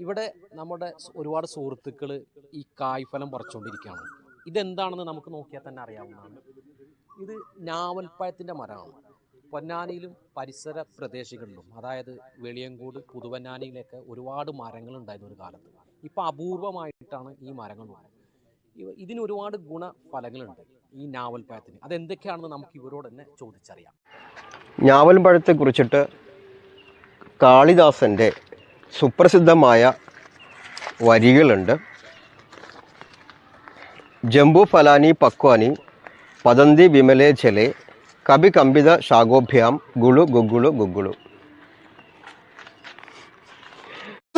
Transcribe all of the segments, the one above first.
ഇവിടെ നമ്മുടെ ഒരുപാട് സുഹൃത്തുക്കൾ ഈ കായ്ഫലം പറിച്ചുകൊണ്ടിരിക്കുകയാണ് ഇതെന്താണെന്ന് നമുക്ക് നോക്കിയാൽ തന്നെ അറിയാവുന്നതാണ്. ഇത് ഞാവൽപ്പഴത്തിന്റെ മരമാണ്. പൊന്നാനിയിലും പരിസര പ്രദേശങ്ങളിലും അതായത് വെളിയങ്കോട് പുതുവന്നാനിയിലൊക്കെ ഒരുപാട് മരങ്ങൾ ഉണ്ടായിരുന്ന ഒരു കാലത്ത്. ഇപ്പോൾ അപൂർവമായിട്ടാണ് ഈ മരങ്ങൾ. ഇതിന് ഒരുപാട് ഗുണഫലങ്ങളുണ്ട് ഈ ഞാവൽപ്പഴത്തിന്. അതെന്തൊക്കെയാണെന്ന് നമുക്ക് ഇവരോട് തന്നെ ചോദിച്ചറിയാം. ഞാവൽ പഴത്തെ കുറിച്ചിട്ട് കാളിദാസന്റെ സുപ്രസിദ്ധമായ വരികളുണ്ട്. ജംബു ഫലാനി പക്വാനി പതന്തി വിമലേ ചെലെ കബി കമ്പിത ശാഖോഭ്യാം ഗുളു ഗുഗുളു ഗുഗുളു.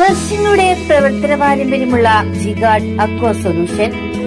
വർഷങ്ങളുടെ പ്രവർത്തന പാരമ്പര്യമുള്ള ജിഗാഡ് aqua solution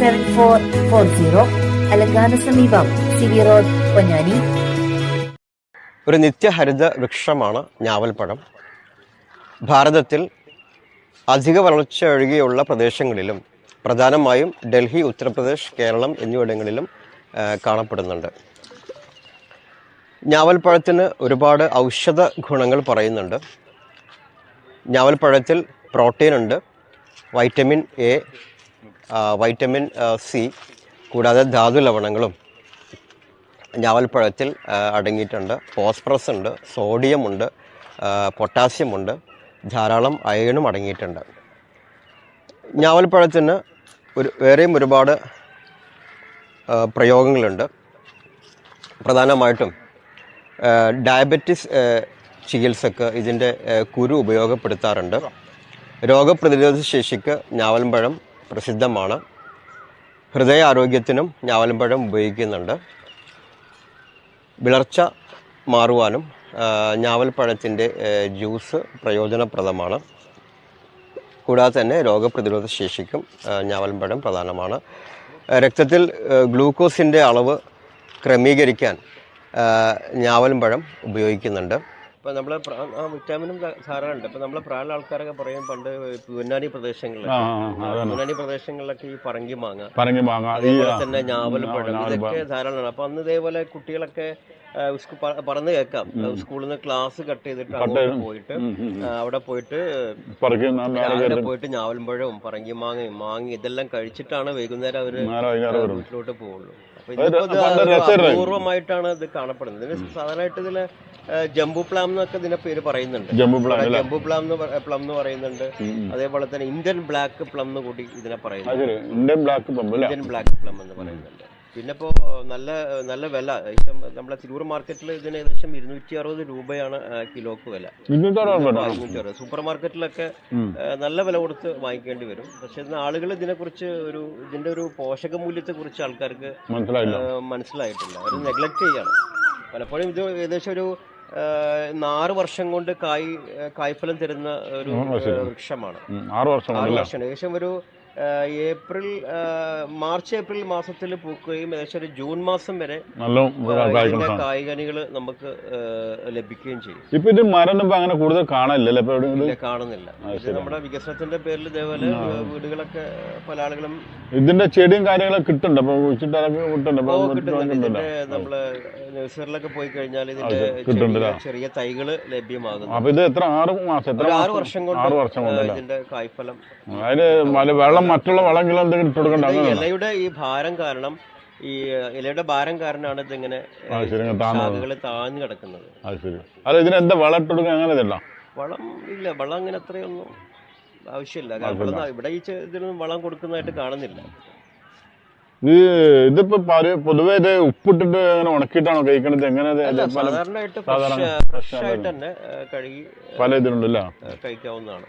seven four four zero അലങ്കാന സമീപം സി വി റോഡ് പൊന്നാനി. ഒരു നിത്യഹരിത വൃക്ഷമാണ് ഞാവൽപ്പഴം. ഭാരതത്തിൽ അധിക വളർച്ച ഒഴികെയുള്ള പ്രദേശങ്ങളിലും പ്രധാനമായും ഡൽഹി ഉത്തർപ്രദേശ് കേരളം എന്നിവിടങ്ങളിലും കാണപ്പെടുന്നുണ്ട്. ഞാവൽപ്പഴത്തിന് ഒരുപാട് ഔഷധ ഗുണങ്ങൾ പറയുന്നുണ്ട്. ഞാവൽപ്പഴത്തിൽ പ്രോട്ടീൻ ഉണ്ട് വൈറ്റമിൻ എ വൈറ്റമിൻ സി കൂടാതെ ധാതു ലവണങ്ങളും ഞാവൽപ്പഴത്തിൽ അടങ്ങിയിട്ടുണ്ട്. ഫോസ്ഫറസ് ഉണ്ട് സോഡിയം ഉണ്ട് ആ, പൊട്ടാസ്യം ഉണ്ട് ധാരാളം അയണും അടങ്ങിയിട്ടുണ്ട്. ഞാവൽപ്പഴത്തിന് ഒരു വേറെയും ഒരുപാട് പ്രയോഗങ്ങളുണ്ട്. പ്രധാനമായിട്ടും ഡയബറ്റിസ് ചികിത്സക്ക് ഇതിന്റെ കുരു ഉപയോഗപ്പെടുത്താറുണ്ട്. രോഗപ്രതിരോധ ശേഷിക്ക് ഞാവൽപ്പഴം പ്രസിദ്ധമാണ്. ഹൃദയാരോഗ്യത്തിനും ഞാവലമ്പഴം ഉപയോഗിക്കുന്നുണ്ട്. വിളർച്ച മാറുവാനും ഞാവൽപ്പഴത്തിന്റെ ജ്യൂസ് പ്രയോജനപ്രദമാണ്. കൂടാതെ തന്നെ രോഗപ്രതിരോധ ശേഷിക്കും ഞാവൽപ്പഴം പ്രധാനമാണ്. രക്തത്തിൽ ഗ്ലൂക്കോസിന്റെ അളവ് ക്രമീകരിക്കാൻ ഞാവൽപ്പഴം ഉപയോഗിക്കുന്നുണ്ട്. ഇപ്പോൾ നമ്മൾ വിറ്റാമിനും ധാരാളം ഉണ്ട് ഇപ്പോൾ നമ്മളെ പ്രായമുള്ള ആൾക്കാരൊക്കെ പറയും പണ്ട് പൊന്നാനി പ്രദേശങ്ങളിൽ ആ ആ, ആ, പൊന്നാനി പ്രദേശങ്ങളിലൊക്കെ ഈ പറങ്കി മാങ്ങ. പറങ്കി മാങ്ങ അതേപോലെ ആ, തന്നെ ഞാവൽ പഴം ഇതൊക്കെ ധാരാളമാണ്. അപ്പം അന്ന് ഇതേപോലെ കുട്ടികളൊക്കെ ആ, പറഞ്ഞ് കേൾക്കാം. സ്കൂളിൽ നിന്ന് ക്ലാസ് കട്ട് ചെയ്തിട്ട് പോയിട്ട്. അവിടെ പോയിട്ട് അവിടെ രാവിലെ പോയിട്ട് ഞാവൽമ്പഴവും പറങ്കി മാങ്ങയും മാങ്ങി ഇതെല്ലാം കഴിച്ചിട്ടാണ് വൈകുന്നേരം അവർ വീട്ടിലോട്ട് പോവുള്ളൂ. അപൂർവമായിട്ടാണ് ഇത് കാണപ്പെടുന്നത്. ഇതിന് സാധാരണയായിട്ട് ഇതിൽ ജംബു പ്ലാം എന്നൊക്കെ ഇതിന്റെ പേര് പറയുന്നുണ്ട്. ജംബു പ്ലാം പ്ലം എന്ന് പറയുന്നുണ്ട്. അതേപോലെ തന്നെ ഇന്ത്യൻ ബ്ലാക്ക് പ്ലം എന്ന് കൂടി ഇതിനെ പറയുന്നുണ്ട് ഇന്ത്യൻ ബ്ലാക്ക് പ്ലം എന്ന് പറയുന്നുണ്ട്. പിന്നെ ഇപ്പോൾ നല്ല നല്ല വില. ഏകദേശം നമ്മളെ തിരൂർ മാർക്കറ്റിൽ ഇതിന് ഏകദേശം ഇരുന്നൂറ്റി അറുപത് രൂപയാണ് കിലോക്ക് വില. ഇരുന്നൂറ്റാറ് ഇരുന്നൂറ്റി അറുപത് സൂപ്പർ മാർക്കറ്റിലൊക്കെ നല്ല വില കൊടുത്ത് വാങ്ങിക്കേണ്ടി വരും. പക്ഷെ ഇന്ന് ആളുകൾ ഇതിനെക്കുറിച്ച് ഒരു ഇതിന്റെ ഒരു പോഷക മൂല്യത്തെ കുറിച്ച് ആൾക്കാർക്ക് മനസ്സിലായിട്ടില്ല. അവർ നെഗ്ലക്ട് ചെയ്യാണ്. പലപ്പോഴും ഇത് ഏകദേശം ഒരു ആറ് വർഷം കൊണ്ട് കായ് കായ്ഫലം തരുന്ന ഒരു വൃക്ഷമാണ്. ആറ് വർഷം ഏകദേശം ഒരു ഏപ്രിൽ മാർച്ച് ഏപ്രിൽ മാസത്തിൽ പൂക്കുകയും ഏകദേശം ഒരു ജൂൺ മാസം വരെ നല്ല കായ്കനികൾ നമുക്ക് ലഭിക്കുകയും ചെയ്യും. ഇപ്പൊ ഇത് മരം അങ്ങനെ കൂടുതൽ കാണില്ല ഇപ്പൊ കാണുന്നില്ല. നമ്മുടെ വികസനത്തിന്റെ പേരിൽ ഇതേപോലെ വീടുകളൊക്കെ പല ആളുകളും ഇതിന്റെ ചെടിയും കാര്യങ്ങളൊക്കെ കിട്ടുന്നുണ്ട്. നമ്മൾ നഴ്സറിലൊക്കെ പോയി കഴിഞ്ഞാൽ ഇതിന്റെ ചെറിയ തൈകൾ ലഭ്യമാകും അപ്പൊ ഇത് എത്ര ആറ് മാസം ആറ് വർഷം കൊണ്ട് ഇതിന്റെ കായ്ഫലം അതിന് വല്ല- വെള്ളം മറ്റുള്ള വളങ്ങൾ എന്തെങ്കിലും ഇട്ട് കൊടുക്കണ്ട ഇലയുടെ ഈ ഭാരം കാരണം ഈ ഇലയുടെ ഭാരം കാരണമാണ് ഇതിങ്ങനെ താഴ്ന്നു കിടക്കുന്നത്. അത് ശരി. അല്ല ഇതിന് എന്താ വളം ഇട്ട് കൊടുക്കുക? അങ്ങനെ ഇതല്ല. വളം ഇല്ല. വളം അങ്ങനെ അത്രയൊന്നും ആവശ്യമില്ല. കാരണം ഇവിടെ ഈ ഇതിനൊന്നും വളം കൊടുക്കുന്നതായിട്ട് കാണുന്നില്ല. ഈ ഇതിപ്പോ പൊതുവേ ഇത് ഉപ്പിട്ടിട്ട് അങ്ങനെ ഉണക്കിയിട്ടാണോ കഴിക്കണത്? എങ്ങനെ സാധാരണ ഫ്രഷ് ഫ്രഷ് ആയിട്ട് തന്നെ കഴുകി പല ഇതിലുണ്ടല്ലോ? കഴിക്കാവുന്നതാണ്.